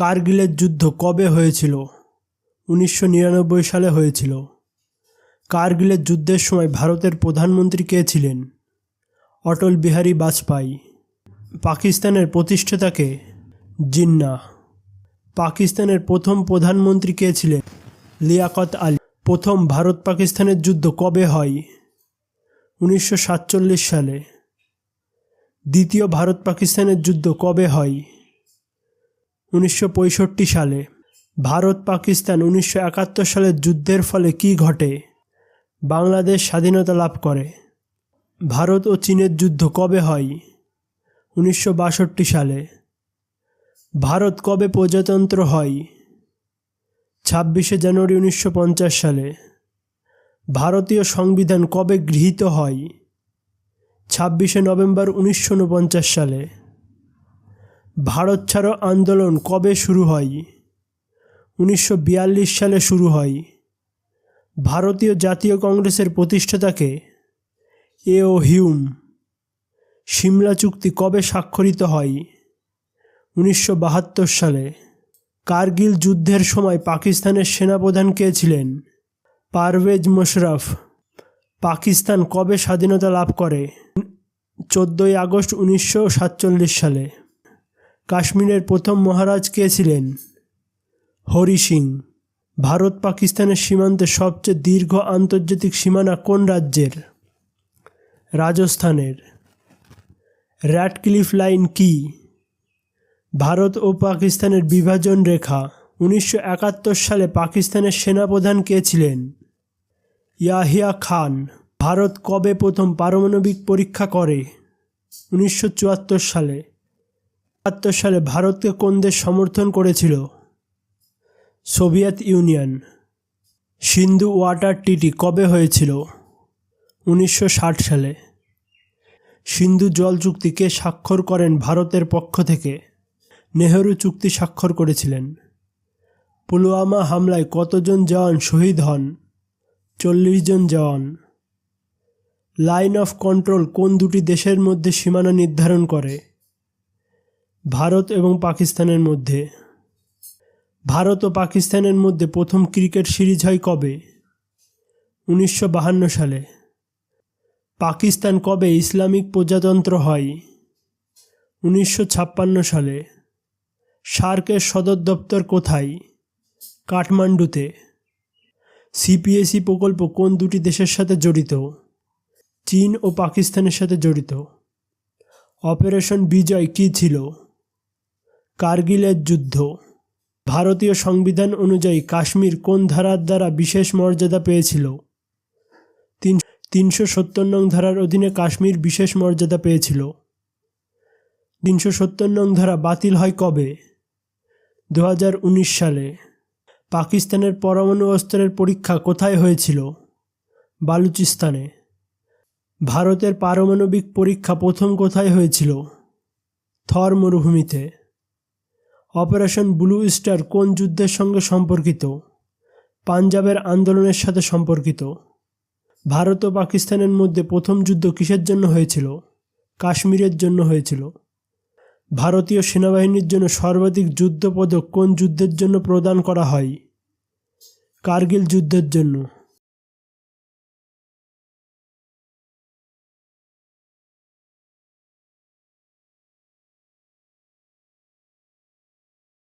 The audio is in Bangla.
কার্গিলের যুদ্ধ কবে হয়েছিল? উনিশশো নিরানব্বই সালে হয়েছিল। কার্গিলের যুদ্ধের সময় ভারতের প্রধানমন্ত্রী কে ছিলেন? অটল বিহারী বাজপেয়ী। পাকিস্তানের প্রতিষ্ঠাতাকে জিন্না। পাকিস্তানের প্রথম প্রধানমন্ত্রী কে ছিলেন? লিয়াকত আলী। প্রথম ভারত পাকিস্তানের যুদ্ধ কবে হয়? উনিশশো সাতচল্লিশ সালে। দ্বিতীয় ভারত পাকিস্তানের যুদ্ধ কবে হয়? উনিশশো পঁয়ষট্টি সালে। ভারত পাকিস্তান উনিশশো একাত্তর সালের যুদ্ধের ফলে কি ঘটে? বাংলাদেশ স্বাধীনতা লাভ করে। ভারত ও চীনের যুদ্ধ কবে হয়? উনিশশো বাষট্টি সালে। ভারত কবে প্রজাতন্ত্র হয়? ছাব্বিশে জানুয়ারি উনিশশো পঞ্চাশ সালে। ভারতীয় সংবিধান কবে গৃহীত হয়? ছাব্বিশে নভেম্বর উনিশশো উনপঞ্চাশ সালে। ভারত ছাড়ো আন্দোলন কবে শুরু হয়? উনিশশো বিয়াল্লিশ সালে শুরু হয়। ভারতীয় জাতীয় কংগ্রেসের প্রতিষ্ঠাতাকে এ ও হিউম। সিমলা চুক্তি কবে স্বাক্ষরিত হয়? উনিশশো বাহাত্তর সালে। কার্গিল যুদ্ধের সময় পাকিস্তানের সেনাপ্রধান কে ছিলেন? পারভেজ মোশাররফ পাকিস্তান কবে স্বাধীনতা লাভ করে? চোদ্দোই আগস্ট উনিশশো সাতচল্লিশ সালে। কাশ্মীরের প্রথম মহারাজ কে ছিলেন? হরি সিং। ভারত পাকিস্তানের সীমান্তে সবচেয়ে দীর্ঘ আন্তর্জাতিক সীমানা কোন রাজ্যের? রাজস্থানের। র্যাডক্লিফ লাইন কি? ভারত ও পাকিস্তানের বিভাজন রেখা। উনিশশো একাত্তর সালে পাকিস্তানের সেনাপ্রধান কে ছিলেন? ইয়াহিয়া খান। ভারত কবে প্রথম পারমাণবিক পরীক্ষা করে? উনিশশো চুয়াত্তর সালে। চুয়াত্তর সালে ভারতকে কোন দেশ সমর্থন করেছিল? Soviet Union. সিন্ধু ওয়াটার টিটি কবে হয়েছিল? উনিশশো ষাট সালে। সিন্ধু জল চুক্তি কে স্বাক্ষর করেন ভারতের পক্ষ থেকে। নেহরু চুক্তি স্বাক্ষর করেছিলেন। পুলওয়ামা হামলায় কতজন জওয়ান শহীদ হন? চল্লিশ জন জওয়ান। লাইন অফ কন্ট্রোল কোন দুটি দেশের মধ্যে সীমানা নির্ধারণ করে? ভারত এবং পাকিস্তানের মধ্যে। ভারত ও পাকিস্তানের মধ্যে প্রথম ক্রিকেট সিরিজ হয় কবে? উনিশশো সালে। পাকিস্তান কবে ইসলামিক প্রজাতন্ত্র হয়? উনিশশো ছাপ্পান্ন সালে। সার্কের সদর দপ্তর কোথায়? কাঠমান্ডুতে। সিপিএসি প্রকল্প কোন দুটি দেশের সাথে জড়িত? চীন ও পাকিস্তানের সাথে জড়িত। অপারেশন বিজয় কী ছিল? কার্গিলের যুদ্ধ। ভারতীয় সংবিধান অনুযায়ী কাশ্মীর কোন ধারার দ্বারা বিশেষ মর্যাদা পেয়েছিল? তিন, তিনশো সত্তর নং ধারার অধীনে কাশ্মীর বিশেষ মর্যাদা পেয়েছিল। তিনশো সত্তর নং ধারা বাতিল হয় কবে? দু হাজার উনিশ সালে। পাকিস্তানের পরমাণু অস্ত্রের পরীক্ষা কোথায় হয়েছিল? বালুচিস্তানে। ভারতের পারমাণবিক পরীক্ষা প্রথম কোথায় হয়েছিল? থর মরুভূমিতে। অপারেশন ব্লু স্টার কোন যুদ্ধের সঙ্গে সম্পর্কিত? পাঞ্জাবের আন্দোলনের সাথে সম্পর্কিত। ভারত ও পাকিস্তানের মধ্যে প্রথম যুদ্ধ কিসের জন্য হয়েছিল? কাশ্মীরের জন্য হয়েছিল। ভারতীয় সেনাবাহিনীর জন্য সর্বাধিক যুদ্ধ পদক কোন যুদ্ধের জন্য প্রদান করা হয়? কার্গিল যুদ্ধের জন্য।